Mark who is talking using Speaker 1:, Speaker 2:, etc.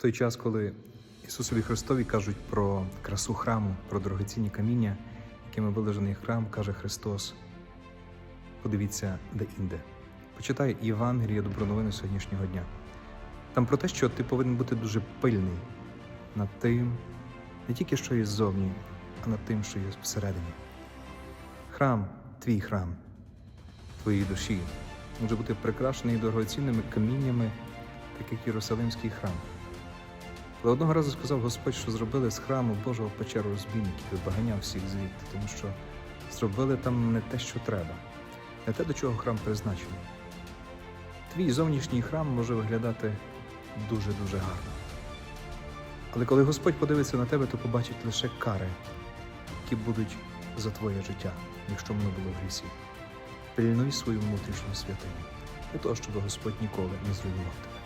Speaker 1: той час, коли Ісусові Христові кажуть про красу храму, про дорогоцінні каміння, якими вилежений храм, каже Христос. Подивіться де інде. Почитай Євангеліє доброновини сьогоднішнього дня. Там про те, що ти повинен бути дуже пильний над тим, не тільки що є ззовні, а над тим, що є всередині. Храм, твій храм, твоєї душі, може бути прикрашений дорогоцінними каміннями, так як Єрусалимський храм. Але одного разу сказав Господь, що зробили з храму Божого печеру розбійників і виганяв всіх звідти, тому що зробили там не те, що треба, не те, до чого храм призначений. Твій зовнішній храм може виглядати дуже-дуже гарно. Але коли Господь подивиться на тебе, то побачить лише кари, які будуть за твоє життя, якщо воно було в грісі. Пильнуй свою внутрішню святиню, для того, щоб Господь ніколи не зруйнував тебе.